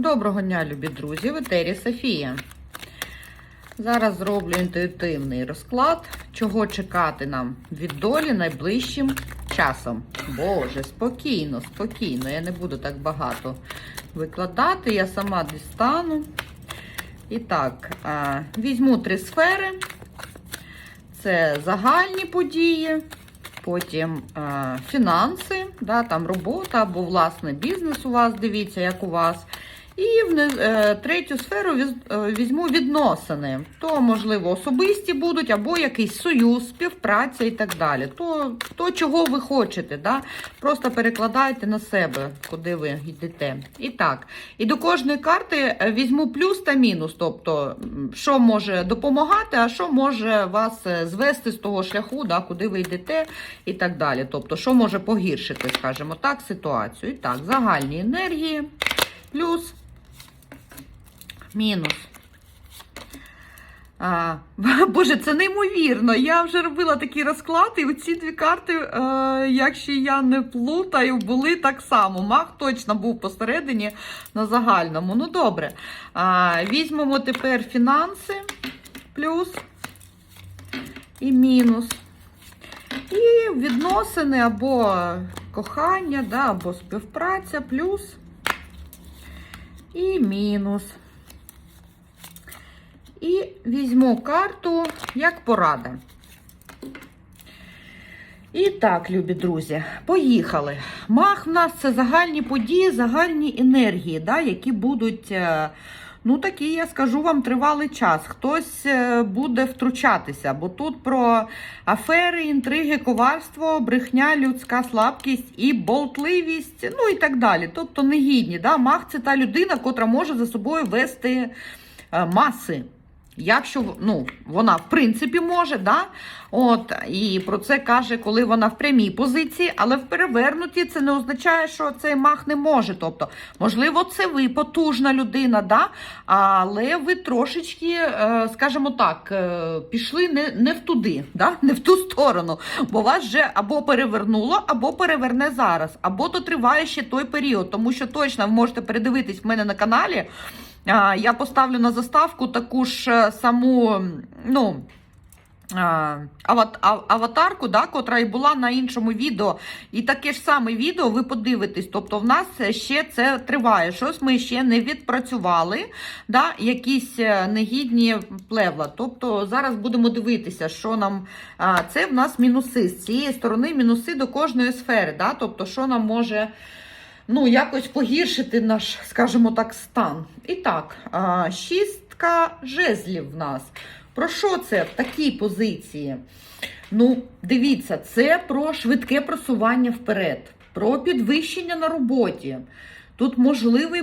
Доброго дня, любі друзі! В етері Софія. Зараз зроблю інтуїтивний розклад, чого чекати нам від долі найближчим часом. Боже, спокійно, спокійно. Я не буду так багато викладати. Я сама дістану. І так, візьму три сфери. Це загальні події, потім фінанси, да, там робота або власне бізнес у вас, дивіться, як у вас. І в е, третю сферу е, візьму відносини. То, можливо, особисті будуть, або якийсь союз, співпраця і так далі. То, то чого ви хочете, да? просто перекладайте на себе, куди ви йдете. І так, і до кожної карти е, візьму плюс та мінус, тобто, що може допомагати, а що може вас звести з того шляху, да, куди ви йдете, і так далі. Тобто, що може погіршити, скажімо так, ситуацію. І так, загальні енергії, плюс, мінус. А, Боже, це неймовірно. Я вже робила такий розклад, і оці дві карти, е, якщо я не плутаю, були так само. Мах точно був посередині на загальному. Ну, добре. А, візьмемо тепер фінанси, плюс і мінус. І відносини або кохання, да, або співпраця, плюс і мінус. І візьму карту як порада. І так, любі друзі, поїхали. Мах в нас це загальні події, загальні енергії, да, які будуть, е, ну такі, я скажу вам, тривалий час. Хтось е, буде втручатися, бо тут про афери, інтриги, коварство, брехня, людська слабкість і болтливість, ну і так далі. Тобто негідні. Да? Мах це та людина, котра може за собою вести е, маси. Якщо ну, вона в принципі може, да? От, і про це каже, коли вона в прямій позиції, але в перевернутій це не означає, що цей мах не може. Тобто, можливо, це ви потужна людина, да? але ви трошечки, е, скажімо так, е, пішли не, не в туди, да? не в ту сторону, бо вас вже або перевернуло, або переверне зараз, або то триває ще той період, тому що точно ви можете передивитись в мене на каналі. Я поставлю на заставку таку ж е, саму, ну. ав- Аватарку, да, котра і була на іншому відео, і таке ж саме відео ви подивитесь. Тобто, в нас ще це триває. Щось ми ще не відпрацювали, да, якісь е, негідні плевла. Тобто, зараз будемо дивитися, що нам це в нас мінуси. З цієї сторони мінуси до кожної сфери. Да, тобто, що нам може ну, якось погіршити наш, скажімо так, стан. І так, шістка жезлів в нас. Про що це в такій позиції? Ну, дивіться, це про швидке просування вперед, про підвищення на роботі. Тут можливий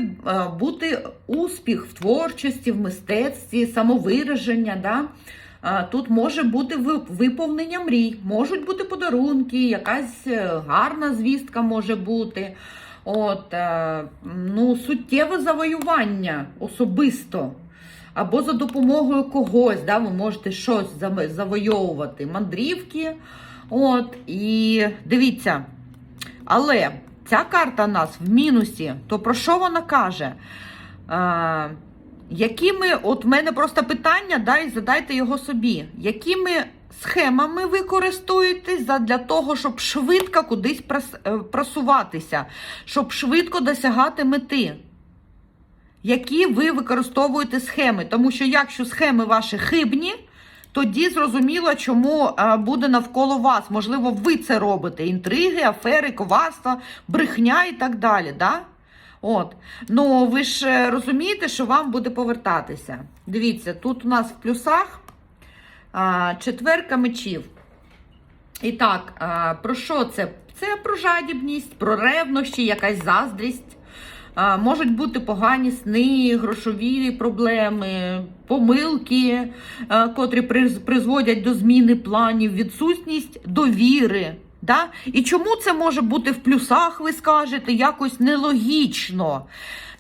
бути успіх в творчості, в мистецтві, самовираження. Да? Тут може бути виповнення мрій, можуть бути подарунки, якась е, гарна звістка може бути. От, е, ну, суттєве завоювання особисто. Або за допомогою когось, да, ви можете щось завойовувати, мандрівки. От, і дивіться. Але ця карта у нас в мінусі, то про що вона каже? Якими, от в мене просто питання, да, і задайте його собі. Якими схемами ви користуєтесь для того, щоб швидко кудись е, просуватися, щоб швидко досягати мети? Які ви використовуєте схеми? Тому що якщо схеми ваші хибні, тоді зрозуміло, чому е, буде навколо вас. Можливо, ви це робите: інтриги, афери, коварства, брехня і так далі. Да? От. Ну, ви ж е, розумієте, що вам буде повертатися. Дивіться, тут у нас в плюсах а, четверка мечів. І так, а, про що це? Це про жадібність, про ревнощі, якась заздрість. А, Можуть бути погані сни, грошові проблеми, помилки, а, котрі приз- призводять до зміни планів, відсутність довіри. Да? І чому це може бути в плюсах, ви скажете, якось нелогічно?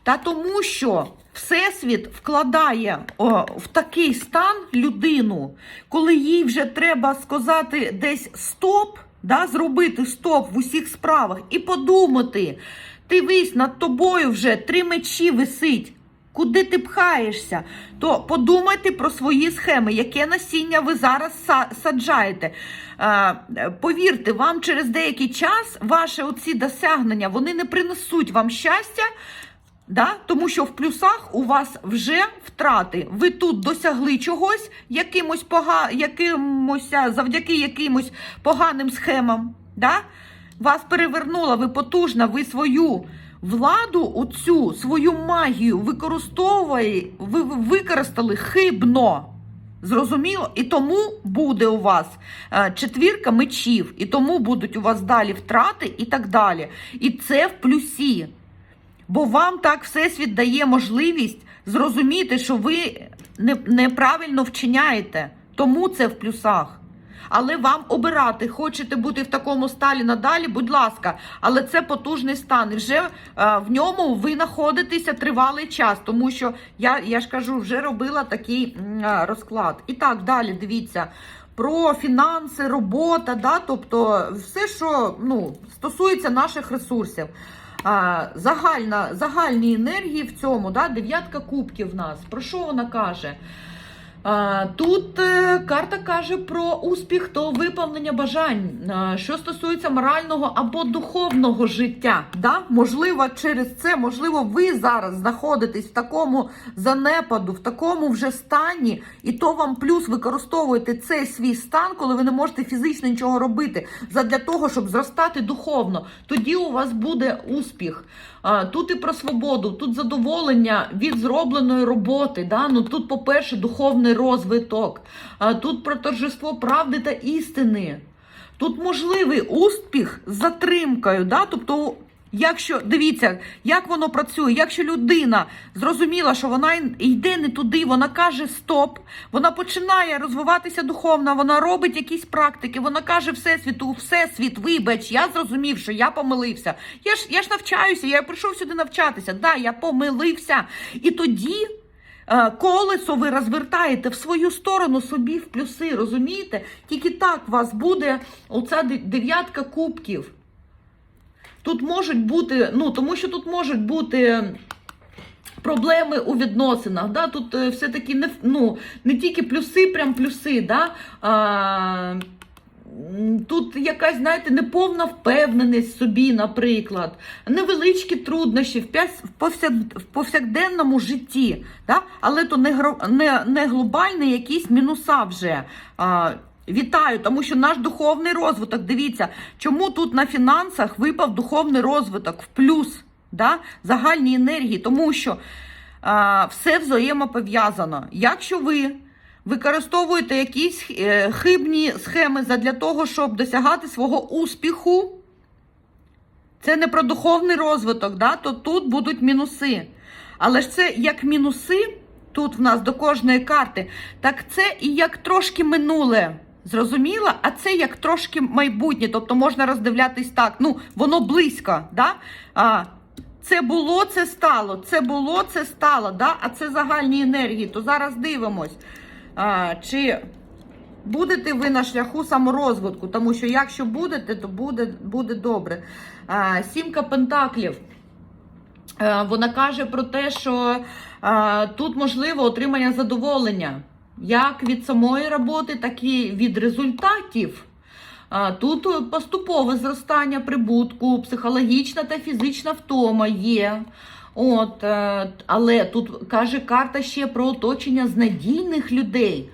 Та тому що Всесвіт вкладає о, в такий стан людину, коли їй вже треба сказати десь стоп, да, зробити стоп в усіх справах і подумати, Дивись, над тобою вже три мечі висить. Куди ти пхаєшся? То подумайте про свої схеми, яке насіння ви зараз саджаєте. Е, повірте, вам через деякий час ваші оці досягнення вони не принесуть вам щастя. Да? Тому що в плюсах у вас вже втрати. Ви тут досягли чогось, якимось пога... якимось, завдяки якимось поганим схемам. Да? Вас перевернуло, ви потужна, ви свою владу, оцю свою магію використовували, ви ви використали хибно. Зрозуміло? І тому буде у вас е, четвірка мечів, і тому будуть у вас далі втрати і так далі. І це в плюсі. Бо вам так Всесвіт дає можливість зрозуміти, що ви неправильно вчиняєте. Тому це в плюсах. Але вам обирати, хочете бути в такому сталі надалі, будь ласка, але це потужний стан. І вже е, в ньому ви знаходитеся тривалий час, тому що я, я ж кажу, вже робила такий м, е, розклад. І так, далі дивіться. Про фінанси, робота, да, тобто все, що ну, стосується наших ресурсів. А, загальна, загальні енергії в цьому, да, дев'ятка кубків в нас. Про що вона каже? Тут е, карта каже про успіх та виповнення бажань, що стосується морального або духовного життя. Да? Можливо, через це, можливо, ви зараз знаходитесь в такому занепаду, в такому вже стані, і то вам плюс використовуєте цей свій стан, коли ви не можете фізично нічого робити, задля того, щоб зростати духовно. Тоді у вас буде успіх. Тут і про свободу, тут задоволення від зробленої роботи. Да? Ну, тут, по-перше, духовний розвиток, тут про торжество правди та істини. Тут можливий успіх з затримкою. Да? Тобто, якщо дивіться, як воно працює, якщо людина зрозуміла, що вона йде не туди, вона каже стоп, вона починає розвиватися духовно, вона робить якісь практики, вона каже Всесвіту, Всесвіт, вибач, я зрозумів, що я помилився. Я ж я ж навчаюся, я прийшов сюди навчатися. Да, я помилився. І тоді. е, Колесо ви розвертаєте в свою сторону собі в плюси, розумієте? Тільки так у вас буде оця де- дев'ятка кубків. Тут можуть бути, ну тому що тут можуть бути проблеми у відносинах. Да? Тут е, все-таки не, ну, не тільки плюси, прям плюси. Да? А, Тут якась, знаєте, неповна впевненість в собі, наприклад, невеличкі труднощі в, повсяк- в повсякденному житті, да? але то не, не, не глобальні якісь мінуса вже. А, Вітаю, тому що наш духовний розвиток, дивіться, чому тут на фінансах випав духовний розвиток в плюс, да? загальні енергії, тому що а, все взаємопов'язано. Якщо ви використовуєте якісь е, хибні схеми для того, щоб досягати свого успіху, це не про духовний розвиток, да? то тут будуть мінуси. Але ж це як мінуси, тут в нас до кожної карти, так це і як трошки минуле. Зрозуміла? А це як трошки майбутнє. Тобто можна роздивлятись так. Ну, воно близько. Да? А, це було, це стало. Це було, це стало. Да? А це загальні енергії. То зараз дивимось. А, чи будете ви на шляху саморозвитку? Тому що якщо будете, то буде, буде добре. А, сімка пентаклів. Е, Вона каже про те, що е, тут можливо отримання задоволення як від самої роботи, так і від результатів. Е, Тут поступове зростання прибутку, психологічна та фізична втома є. От, е, але тут каже карта ще про оточення з надійних людей.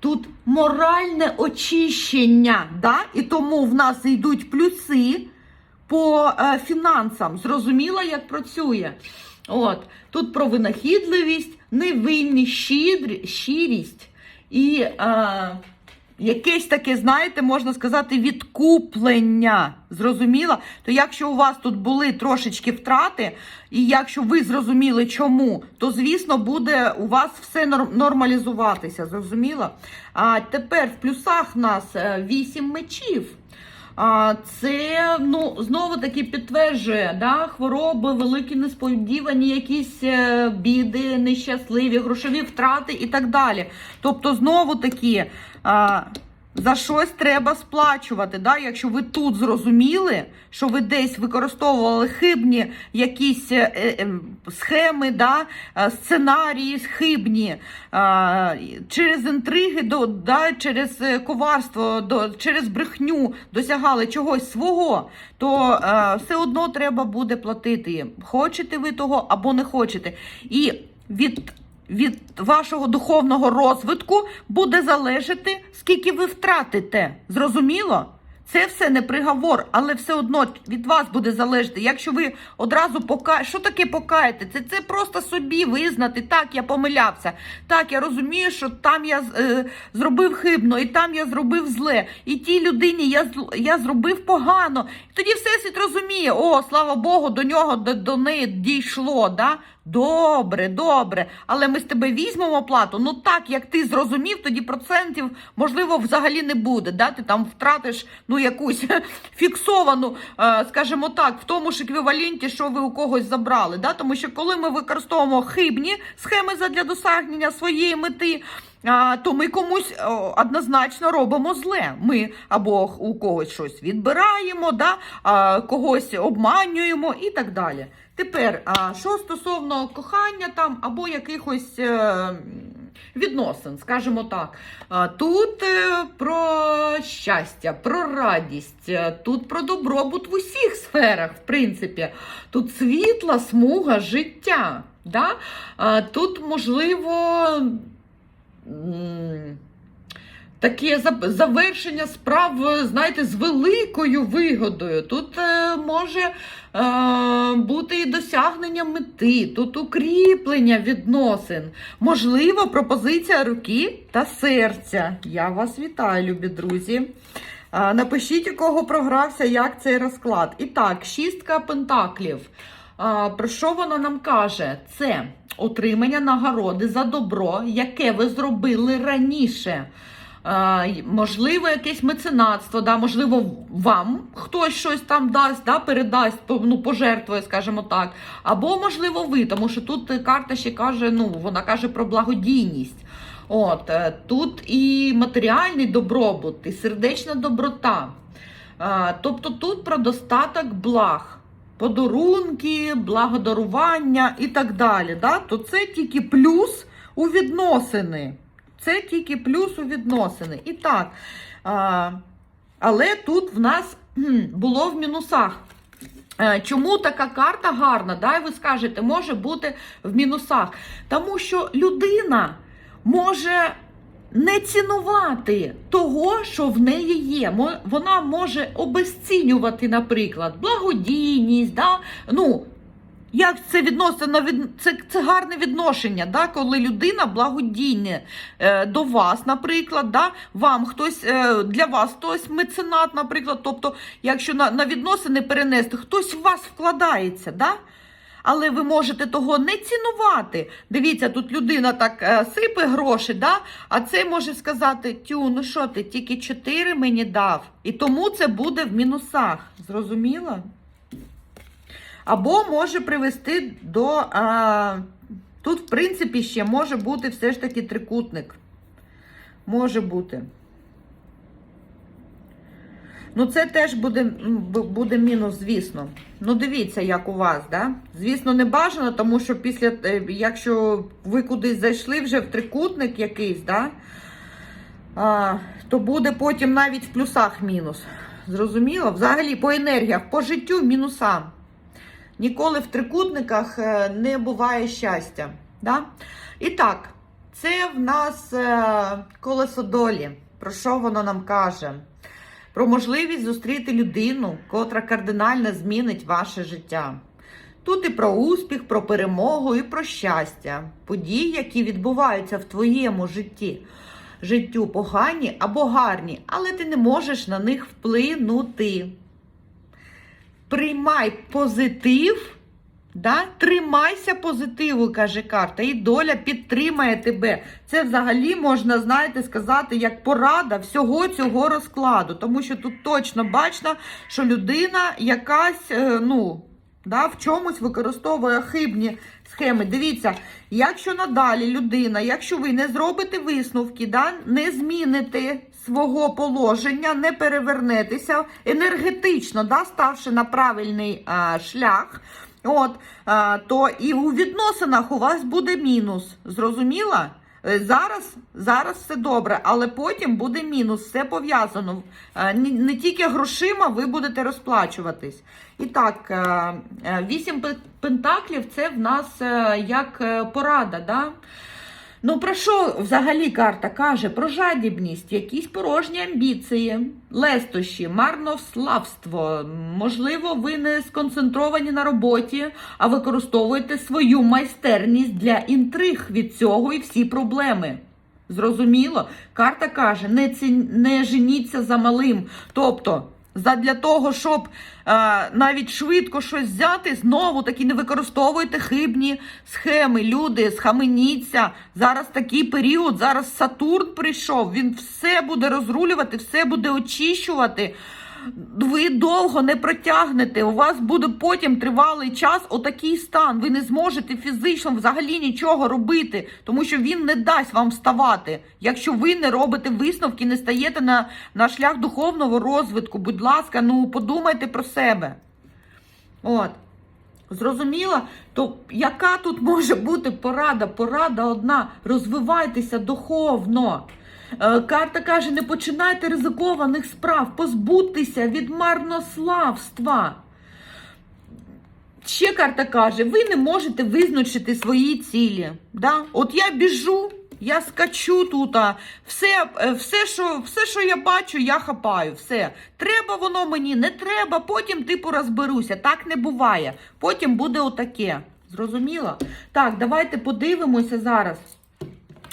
Тут моральне очищення, да? і тому в нас йдуть плюси по е, фінансам. Зрозуміла, як працює. От тут про винахідливість, невинність, щирість і е, якесь таке, знаєте, можна сказати, відкуплення. Зрозуміла? То якщо у вас тут були трошечки втрати, і якщо ви зрозуміли чому, то звісно буде у вас все нор- нормалізуватися. Зрозуміла? А тепер в плюсах нас е, вісім мечів. Це ну знову таки підтверджує да, хвороби, великі несподівані, якісь е, біди, нещасливі, грошові втрати і так далі. Тобто, знову таки, за щось треба сплачувати. Да? Якщо ви тут зрозуміли, що ви десь використовували хибні якісь е, е, схеми, да? е, сценарії хибні через інтриги, до, да? через коварство, до, через брехню досягали чогось свого, то все одно треба буде платити. Хочете ви того або не хочете. І від від вашого духовного розвитку буде залежати, скільки ви втратите. Зрозуміло? Це все не приговор, але все одно від вас буде залежати. Якщо ви одразу пока... Що таке покаєте? Це, це просто собі визнати. Так, я помилявся. Так, я розумію, що там я е, зробив хибно, і там я зробив зле. І тій людині я, я зробив погано. І тоді всесвіт розуміє, о, слава Богу, до нього, до, до неї дійшло. Да? Добре, добре, але ми з тебе візьмемо плату. Ну так, як ти зрозумів, тоді процентів можливо взагалі не буде. Да? Ти там втратиш ну якусь фіксовану, е, скажімо так, в тому ж еквіваленті, що ви у когось забрали. Да? Тому що коли ми використовуємо хибні схеми задля досягнення своєї мети. А, то ми комусь однозначно робимо зле. Ми або у когось щось відбираємо, да? а, когось обманюємо і так далі. Тепер, що стосовно кохання там або якихось е, відносин, скажімо так. Тут е, про щастя, про радість, е, тут про добробут в усіх сферах, в принципі. Тут світла смуга життя. Да? Тут можливо. Таке завершення справ, знаєте, з великою вигодою. Тут е, може е, бути і досягнення мети, тут укріплення відносин. Можливо, пропозиція руки та серця. Я вас вітаю, любі друзі. Е, напишіть, у кого програвся, як цей розклад. І так, шістка пентаклів. А, Про що вона нам каже? Це отримання нагороди за добро, яке ви зробили раніше. Й- можливо, якесь меценатство, да, можливо, вам хтось щось там дасть, да, передасть, ну, пожертвує, скажімо так. Або, можливо, ви, тому що тут е, карта ще каже, ну, вона каже про благодійність. От, е, тут і матеріальний добробут, і сердечна доброта. Тобто тут про достаток благ подарунки, благодарування і так далі. Да? То це тільки плюс у відносини. Це тільки плюс у відносини. І так. Але тут в нас було в мінусах. Е, Чому така карта гарна? Да? І ви скажете, може бути в мінусах. Тому що людина може не цінувати того, що в неї є. Вона може обесцінювати, наприклад, благодійність. Да? Ну, як це відноситься від це, це гарне відношення, да? коли людина благодійне е, до вас, наприклад, да? вам хтось е, для вас хтось меценат, наприклад. Тобто, якщо на, на відносини перенести, хтось в вас вкладається, да? але ви можете того не цінувати. Дивіться, тут людина так е, сипе гроші, да? а цей може сказати: Тю, ну що ти, тільки 4 мені дав. І тому це буде в мінусах. Зрозуміло? Або може привести до. А, тут, в принципі, ще може бути все ж таки трикутник. Може бути. Ну, це теж буде, буде мінус, звісно. Ну, дивіться, як у вас, да? Звісно, не бажано, тому що після, е, якщо ви кудись зайшли вже в трикутник якийсь, да? а, то буде потім навіть в плюсах мінус. Зрозуміло? Взагалі, по енергіях, по життю мінуса. Ніколи в трикутниках е, не буває щастя. Да? І так, це в нас е, колесо долі. Про що воно нам каже? Про можливість зустріти людину, котра кардинально змінить ваше життя. Тут і про успіх, про перемогу, і про щастя, події, які відбуваються в твоєму житті. Життю погані або гарні, але ти не можеш на них вплинути. Приймай позитив, да? тримайся позитиву, каже карта, і доля підтримає тебе. Це взагалі можна, знаєте, сказати, як порада всього цього розкладу. Тому що тут точно бачно, що людина якась, е, ну, да, в чомусь використовує хибні схеми. Дивіться, якщо надалі людина, якщо ви не зробите висновки, да, не зміните свого положення, не перевернетеся енергетично, да, ставши на правильний а, шлях. От, а, то і у відносинах у вас буде мінус. Зрозуміла? Е, Зараз, зараз все добре, але потім буде мінус, все пов'язано. Е, Не, тільки грошима ви будете розплачуватись. І так, е, е, вісім пентаклів це в нас е, як е, порада. Да? Ну, про що взагалі карта каже? Про жадібність, якісь порожні амбіції, лестощі, марнославство. Можливо, ви не сконцентровані на роботі, а використовуєте свою майстерність для інтриг від цього і всі проблеми. Зрозуміло? Карта каже: не, ці... не женіться за малим. Тобто, задля того, щоб е, навіть швидко щось взяти, знову таки не використовуйте хибні схеми. Люди, схаменіться. Зараз такий період, зараз Сатурн прийшов, він все буде розрулювати, все буде очищувати. Ви довго не протягнете. У вас буде потім тривалий час отакий стан. Ви не зможете фізично взагалі нічого робити, тому що він не дасть вам вставати. Якщо ви не робите висновки, не стаєте на, на шлях духовного розвитку. Будь ласка, ну подумайте про себе. От. Зрозуміла? То яка тут може бути порада? Порада одна. Розвивайтеся духовно. Е, Карта каже, не починайте ризикованих справ, позбудьтеся від марнославства. Ще карта каже, ви не можете визначити свої цілі. Да? От я біжу, я скачу тут, все, е, все, що, все, що я бачу, я хапаю. Все. Треба воно мені, не треба, потім типу розберуся. Так не буває. Потім буде отаке. Зрозуміло? Так, давайте подивимося зараз.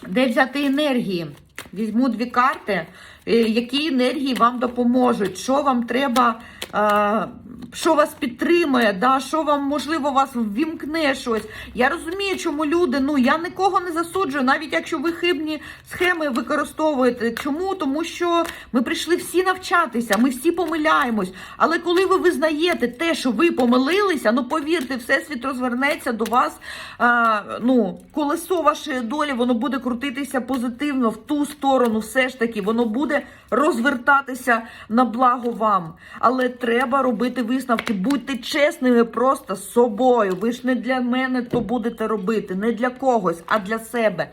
Де взяти енергії? Візьму дві карти, е, які енергії вам допоможуть, що вам треба, е, що вас підтримує, да, що вам, можливо, вас ввімкне щось. Я розумію, чому люди, ну я нікого не засуджую, навіть якщо ви хибні схеми використовуєте. Чому? Тому що ми прийшли всі навчатися, ми всі помиляємось. Але коли ви визнаєте те, що ви помилилися, ну повірте, всесвіт розвернеться до вас. А, ну, колесо вашої долі, воно буде крутитися позитивно в ту сторону, все ж таки, воно буде розвертатися на благо вам. Але треба робити висновки. Будьте чесними просто з собою. Ви ж не для мене то будете робити, не для когось, а для себе.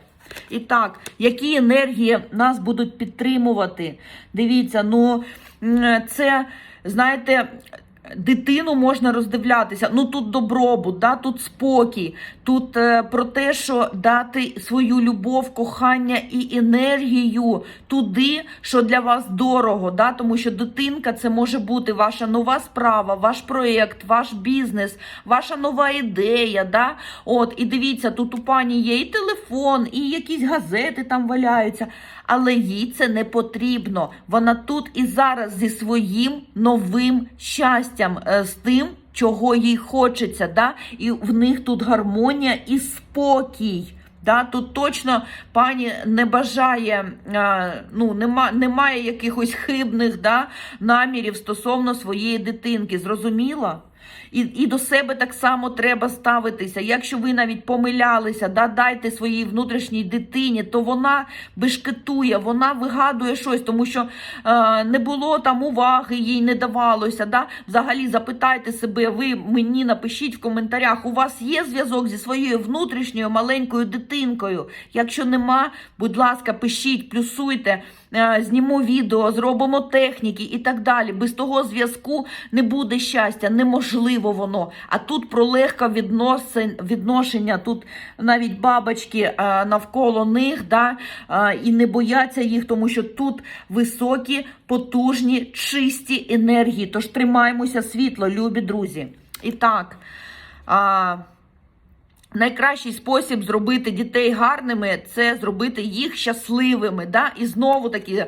І так, які енергії нас будуть підтримувати? Дивіться, ну це, знаєте. Дитину можна роздивлятися. Ну тут добробут, да, тут спокій, тут е, про те, що дати свою любов, кохання і енергію туди, що для вас дорого. Да, тому що дитинка це може бути ваша нова справа, ваш проєкт, ваш бізнес, ваша нова ідея. Да? От, і дивіться, тут у пані є і телефон, і якісь газети там валяються. Але їй це не потрібно. Вона тут і зараз зі своїм новим щастям, е, з тим, чого їй хочеться. Да? І в них тут гармонія і спокій. Да, тут точно пані не бажає, е, ну нема, немає якихось хибних да, намірів стосовно своєї дитинки. Зрозуміла? І, і до себе так само треба ставитися. Якщо ви навіть помилялися, да, дайте своїй внутрішній дитині, то вона бешкетує, вона вигадує щось, тому що е, не було там уваги, їй не давалося. Да? Взагалі запитайте себе, ви мені напишіть в коментарях, у вас є зв'язок зі своєю внутрішньою маленькою дитинкою. Якщо нема, будь ласка, пишіть, плюсуйте. Е, Зніму відео, зробимо техніки і так далі. Без того зв'язку не буде щастя, неможливо воно. А тут про легке відношення, тут навіть бабочки е, навколо них, да, е, і не бояться їх, тому що тут високі, потужні, чисті енергії. Тож тримаємося світло, любі друзі. І так. Найкращий спосіб зробити дітей гарними це зробити їх щасливими. Да? І знову таки,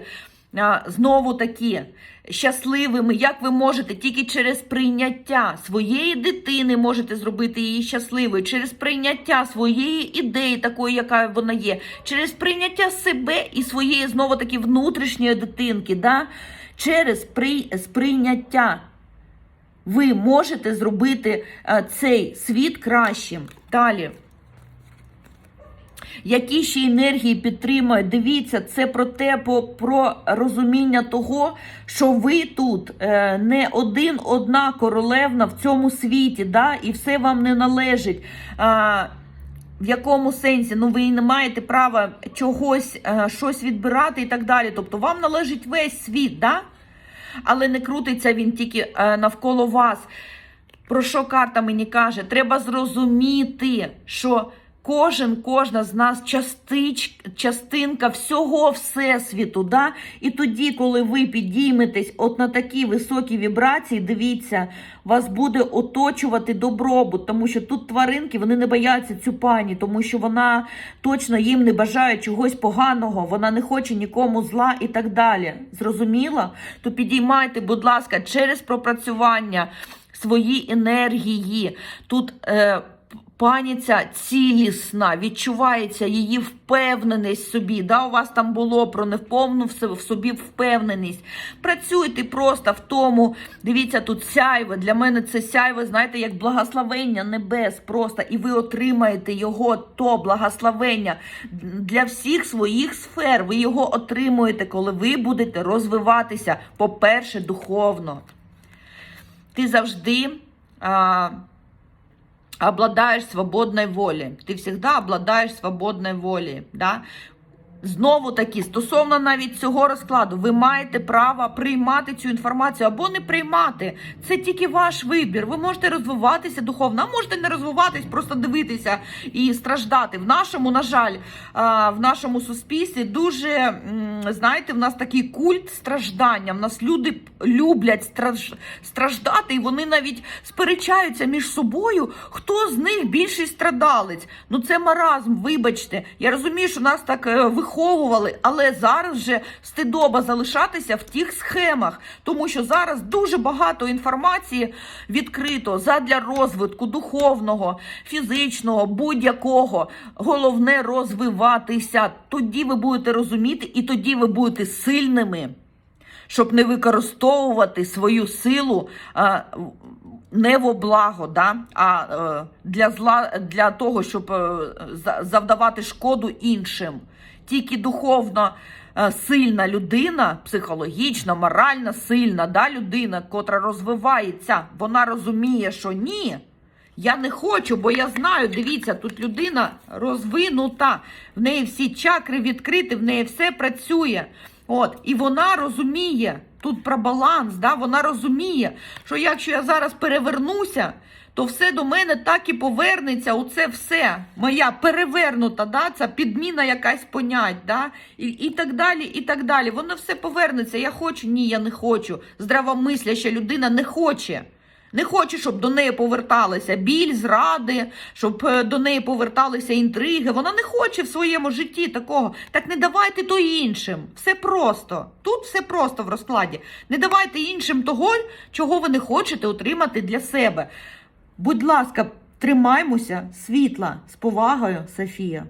знову таки щасливими, як ви можете, тільки через прийняття своєї дитини можете зробити її щасливою, через прийняття своєї ідеї, такої, яка вона є, через прийняття себе і своєї знову таки внутрішньої дитинки, да? через сприйняття. Ви можете зробити е, цей світ кращим. Далі. які ще енергії підтримують. Дивіться, це про те, по- про розуміння того, що ви тут е, не один одна королевна в цьому світі, да, і все вам не належить. А, в якому сенсі? Ну, ви не маєте права чогось, е, щось відбирати і так далі. Тобто вам належить весь світ, да? Але не крутиться він тільки е, навколо вас. Про що карта мені каже? Треба зрозуміти, що кожен, кожна з нас частич, частинка всього всесвіту. Да? І тоді, коли ви підійметесь от на такі високі вібрації, дивіться, вас буде оточувати добробут, тому що тут тваринки вони не бояться цю пані, тому що вона точно їм не бажає чогось поганого, вона не хоче нікому зла і так далі. Зрозуміло? То підіймайте, будь ласка, через пропрацювання свої енергії. Тут е, пані ця цілісна, відчувається її впевненість собі. Да? У вас там було про невповну в собі впевненість. Працюйте просто в тому. Дивіться, тут сяйве. Для мене це сяйве, знаєте, як благословення небес просто. І ви отримаєте його, то благословення для всіх своїх сфер. Ви його отримуєте, коли ви будете розвиватися, по-перше, духовно ты завжди а, обладаешь свободной волей. Ты всегда обладаешь свободной волей, Да? Знову таки, стосовно навіть цього розкладу, ви маєте право приймати цю інформацію або не приймати. Це тільки ваш вибір. Ви можете розвиватися духовно, а можете не розвиватись, просто дивитися і страждати. В нашому, на жаль, в нашому суспільстві дуже, знаєте, в нас такий культ страждання. В нас люди люблять страж- страждати, і вони навіть сперечаються між собою, хто з них більший страдалець. Ну це маразм, вибачте. Я розумію, що нас так е, виховували, але зараз вже стидоба залишатися в тих схемах, тому що зараз дуже багато інформації відкрито задля розвитку духовного, фізичного, будь-якого. Головне розвиватися. Тоді ви будете розуміти, і тоді ви будете сильними щоб не використовувати свою силу а, не во благо, да? а е, для зла для того, щоб е, за- завдавати шкоду іншим. Тільки духовно е, сильна людина, психологічно, морально сильна да, людина, котра розвивається, вона розуміє, що ні. Я не хочу, бо я знаю, дивіться, тут людина розвинута, в неї всі чакри відкриті, в неї все працює. От, і вона розуміє, тут про баланс, да, вона розуміє, що якщо я зараз перевернуся, то все до мене так і повернеться. Оце все моя перевернута, да, ця підміна якась понять, да, і, і так далі, і так далі. Воно все повернеться. Я хочу, ні, я не хочу. Здравомисляща людина не хоче. Не хоче, щоб до неї поверталися біль, зради, щоб е, до неї поверталися інтриги. Вона не хоче в своєму житті такого. Так не давайте то іншим. Все просто. Тут все просто в розкладі. Не давайте іншим того, чого ви не хочете отримати для себе. Будь ласка, тримаймося світла з повагою, Софія.